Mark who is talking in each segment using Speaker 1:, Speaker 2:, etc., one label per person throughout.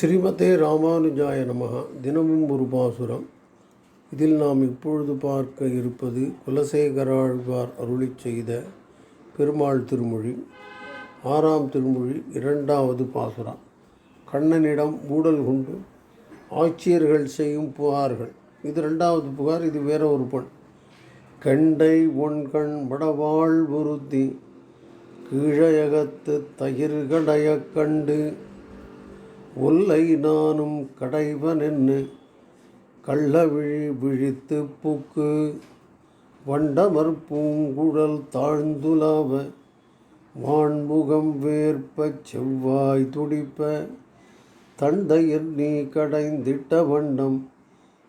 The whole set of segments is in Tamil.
Speaker 1: ஸ்ரீமதே ராமானுஜாய நமகா தினமும் ஒரு பாசுரம். இதில் நாம் இப்பொழுது பார்க்க இருப்பது குலசேகராழ்வார் அருளிச் செய்த பெருமாள் திருமொழி. ஆறாம் திருமொழி இரண்டாவது பாசுரம். கண்ணனிடம் ஊடல் கொண்டு ஆட்சியர்கள் செய்யும் புகார்கள். இது ரெண்டாவது புகார் இது வேற ஒரு பண் கண்டை ஒன்கண் வடவாழ் உறுத்தி கீழயகத்து தயிர்கடையக் கண்டு ஒல்லை நானும் கடைவனென்னு கள்ளவிழி விழித்து பூக்கு வண்டமர் பூங்குழல் தாழ்ந்துலாவ வான்முகம் வேர்ப்பச் செவ்வாய் துடிப்ப தந்தையர் நீ கடைந்திட்ட வண்ணம்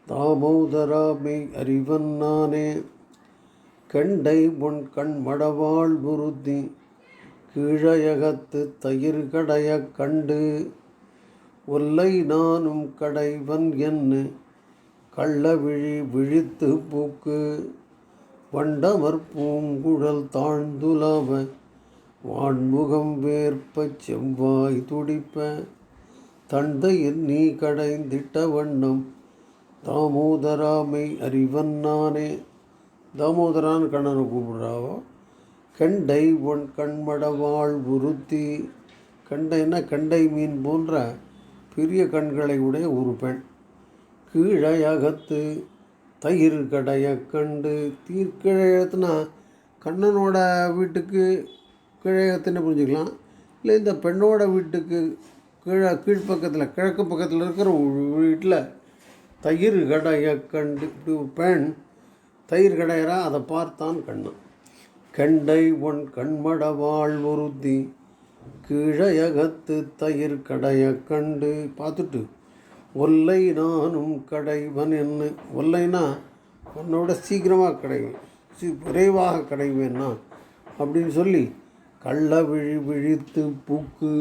Speaker 1: தாமோதராமை அறிவன் நானே. கெண்டை பொன் கண் மடவாள் புருதி கீழையகத்து தயிர் கடையக் கண்டு ஒல்லை நானும் கடைவன் என்று கள்ளவிழி விழித்து பூக்கு. வண்டமற்பூங்குழல் தாழ்ந்துலாவ வான்முகம் வேற்ப செவ்வாய் துடிப்ப. தந்தையில் நீ கடைந்திட்ட வண்ணம் தாமோதராமை அறிவன் நானே. தாமோதரான் கண்ணனை கூப்பிடுறாவோ? கெண்டை ஒன் கண்மடவாள் உறுத்தி கண்டைன்னா கண்டை மீன் போன்ற பெரிய கண்களை உடைய ஒரு பெண். கீழையகத்து தயிர் கடைய கண்டு தீர்க்கிழையத்துனா கண்ணனோட வீட்டுக்கு கிழகத்துன்னு புரிஞ்சுக்கலாம்? இல்லை இந்த பெண்ணோட வீட்டுக்கு கீழே கீழ்ப்பக்கத்தில் கிழக்கு பக்கத்தில் இருக்கிற வீட்டில் தயிர் கடைய கண்டு இப்படி ஒரு பெண் தயிர் கடையரா அதை பார்த்தான் கண்ணன். கெண்டை ஒன் கண்மட ஒருத்தி. கிழையகத்து தயிர் கடைய கண்டு பார்த்துட்டு ஒல்லை நானும் கடைவன் என்ன ஒல்லைனா உன்னோட சீக்கிரமாக கடைவேன் சீ விரைவாக கடைவேன் நான் அப்படின்னு சொல்லி கள்ள விழி விழித்து பூக்கு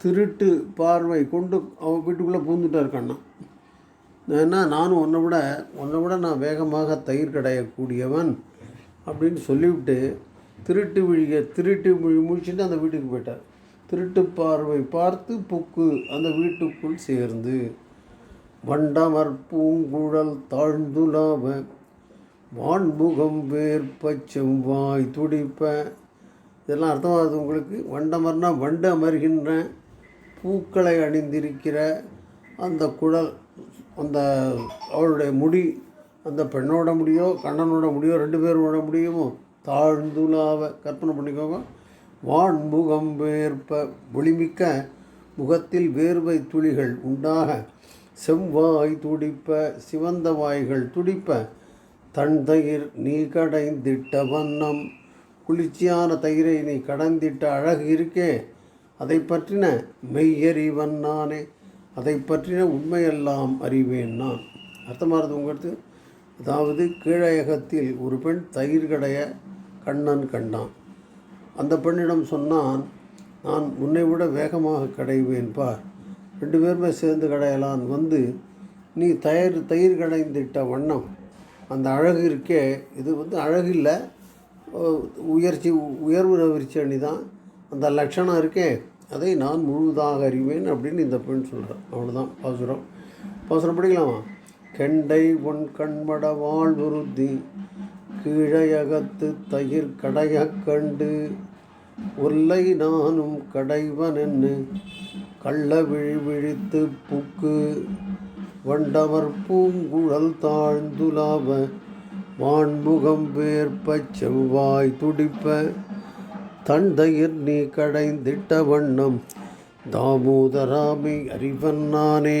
Speaker 1: திருட்டு பார்வை கொண்டு அவன் வீட்டுக்குள்ளே பூந்துட்டார் கண்ணா. ஏன்னா நானும் உன்னை விட உன்னை விட நான் வேகமாக தயிர் கடையக்கூடியவன் அப்படின்னு சொல்லிவிட்டு திருட்டு விழிக திருட்டு விழி முடிச்சுட்டு அந்த வீட்டுக்கு போயிட்டார். திருட்டு பார்வை பார்த்து புக்கு அந்த வீட்டுக்குள் சேர்ந்து வண்டமர் பூங்குழல் தாழ்ந்துலாவ வான்முகம் வேர்ப்பச் வாய் துடிப்ப. இதெல்லாம் அர்த்தமாகுது உங்களுக்கு. வண்டமர்னா வண்டு அமர்கின்ற பூக்களை அணிந்திருக்கிற அந்த குழல் அந்த அவளுடைய முடி அந்த பெண்ணோட முடியோ கண்ணனோட முடியோ ரெண்டு பேரோட முடியுமோ தாழ்ந்துலாவ கற்பனை பண்ணிக்கோங்க. வான்முகம் வேர்ப்ப ஒளிமிக்க முகத்தில் வேர்வை துளிகள் உண்டாக செவ்வாய் துடிப்ப சிவந்த வாய்கள் துடிப்ப தன் தயிர் நீ கடைந்திட்ட வண்ணம் குளிர்ச்சியான தயிரை நீ கடந்திட்ட அழகு இருக்கே. அதை பற்றின மெய்யறிவன் நானே. அதை பற்றின உண்மையெல்லாம் அறிவேன் நான். அர்த்தமானது உங்களுக்கு அதாவது கீழயகத்தில் ஒரு பெண் தயிர் கடைய கண்ணன் கண்டான். அந்த பெண்ணிடம் சொன்னான் நான் உன்னை விட வேகமாக கடைவேன் பார். ரெண்டு பேருமே சேர்ந்து கடையலான். வந்து நீ தயிர் தயிர் கடைந்திட்ட வண்ணம். அந்த அழகு இருக்கே இது வந்து அழகு இல்லை உயர்ச்சி உயர்வு ரவிர்ச்சி அணி தான் அந்த லட்சணம் இருக்கே அதை நான் முழுதாக அறிவேன் அப்படின்னு இந்த பெண் சொல்கிறேன் அவ்வளோதான் பாசுரம். பாசுரம் படிக்கலாமா? கெண்டை உன் கண்மட வாழ்வுறுதி கீழையகத்து தயிர் கடையக் கண்டு ஒல்லை நானும் கடைவனென்னு கள்ள விழி விழித்து புக்கு வண்டவர் பூங்குழல் தாழ்ந்துலாவ வான்முகம் வேர்ப்பச் செவ்வாய் துடிப்ப தந்தையர் நீ கடைந்திட்ட வண்ணம் தாமோதராமி அறிவன் நானே.